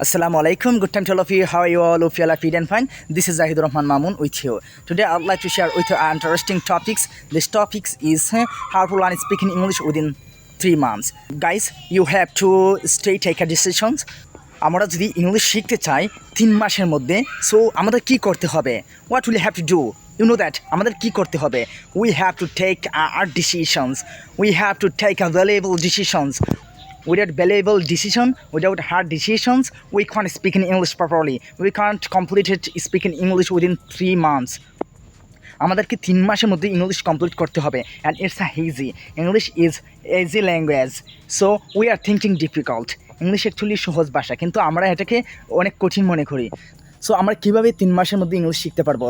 Assalamu alaikum. Good time to all of you. How are you all? Hope you all are fit and fine. This is Zahid Rahman Mamun with you. Today I'd like to share with you an interesting topics. This topics is uh, how to learn speaking English within three months. Guys, you have to stay take a decisions. আমরা যদি English শিখতে চাই তিন মাসের মধ্যে so আমাদের কি করতে হবে what will have to do you know that আমাদের কি করতে হবে we have to take are decisions we have to take a valuable decisions without valuable decision, without hard decisions, we can't speak in English properly. We can't complete it speaking English within three months. আমাদেরকে তিন মাসের মধ্যে English complete করতে হবে and it's a easy English is easy language so we are thinking difficult English actually সহজ ভাষা কিন্তু আমরা এটাকে অনেক কঠিন মনে করি। সো আমরা কীভাবে তিন মাসের মধ্যে ইংলিশ শিখতে পারব?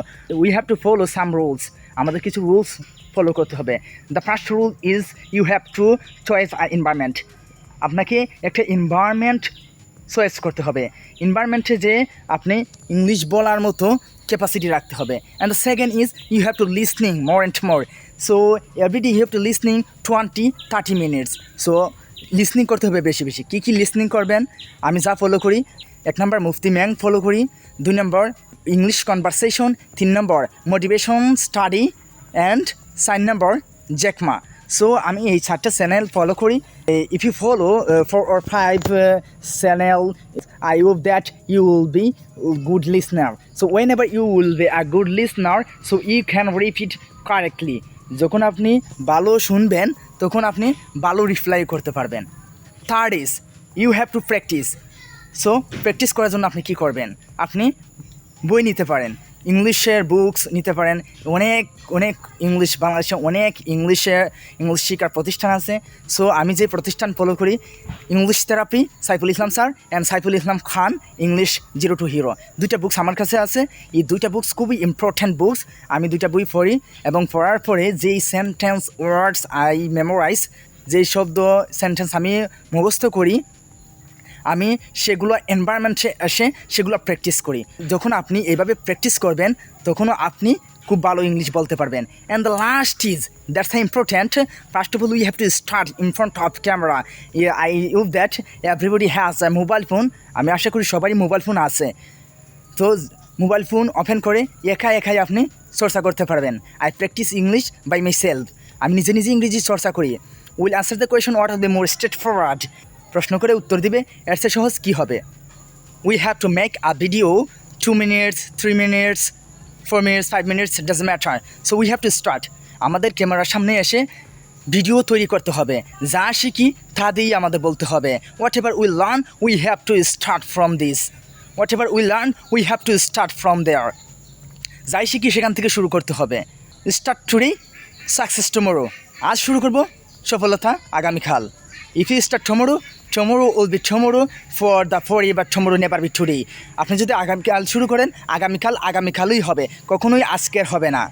We have to follow some rules আমাদের কিছু রুলস ফলো করতে হবে। The first rule is you have to choice are environment আপনাকে একটা এনভায়রনমেন্ট চয়েস করতে হবে। এনভায়রনমেন্টে যে আপনি ইংলিশ বলার মতো ক্যাপাসিটি রাখতে হবে। And the second is you have to listening more and more so everyday you have to listening twenty thirty minutes so listening করতে হবে বেশি বেশি। কী কী লিসনিং করবেন? আমি যা ফলো করি, এক নম্বর মুফতি ম্যাং ফলো করি, দুই নম্বর ইংলিশ কনভারসেশন তিন নম্বর মোটিভেশন স্টাডি অ্যান্ড চার নম্বর জ্যাকমা সো আমি এই চারটা চ্যানেল ফলো করি। If you follow four or five channel I hope that you will be good listener so whenever you will be a good listener so you can repeat correctly যখন আপনি ভালো শুনবেন, তখন আপনি ভালো রিপ্লাই করতে পারবেন। Third is you have to practice so practice করার জন্য আপনি কী করবেন? আপনি বই নিতে পারেন। ইংলিশের বুকস নিতে পারেন। অনেক অনেক ইংলিশ, বাংলাদেশে অনেক ইংলিশের, ইংলিশ শেখার প্রতিষ্ঠান আছে। সো আমি যে প্রতিষ্ঠান ফলো করি English therapy Saiful Islam sir and Saiful Islam Khan English zero to hero দুইটা বুকস আমার কাছে আছে। এই দুইটা বুকস খুবই ইম্পর্ট্যান্ট বুকস আমি দুইটা বই পড়ি এবং পড়ার পরে যেই সেন্টেন্স ওয়ার্ডস আই মেমোরাইজ যেই শব্দ সেন্টেন্স আমি মুখস্থ করি আমি সেগুলো এনভায়রনমেন্টে এসে সেগুলো প্র্যাকটিস করি। যখন আপনি এইভাবে প্র্যাকটিস করবেন, তখনও আপনি খুব ভালো ইংলিশ বলতে পারবেন। And the last is that's important first of all we have to start in front of camera I you that everybody has a mobile phone আমি আশা করি সবারই মোবাইল ফোন আছে। তো মোবাইল ফোন ওপেন করে একা একাই আপনি চর্চা করতে পারবেন। I practice English by myself আমি নিজে নিজে ইংরেজি চর্চা করি। Will answer the question what are the more straightforward প্রশ্ন করে উত্তর দিবে, এর সহজ কী হবে? We have to make a video two minutes three minutes four minutes five minutes does matter so we have to start আমাদের ক্যামেরার সামনে এসে ভিডিও তৈরি করতে হবে। যা শিখি, তা দিয়েই আমাদের বলতে হবে। Whatever we learn we have to start from this whatever we learn we have to start from there যাই শিখি, সেখান থেকে শুরু করতে হবে। স্টার্ট টুডে সাকসেস টুমোরো আজ শুরু করব সফলতা আগামীকাল। If you start tomorrow tomorrow will be tomorrow for the for ইয়ে বা টমোরো নেভার বি টুডে আপনি যদি আগামীকাল শুরু করেন, আগামীকাল আগামীকালই হবে। কখনোই আজকের হবে না।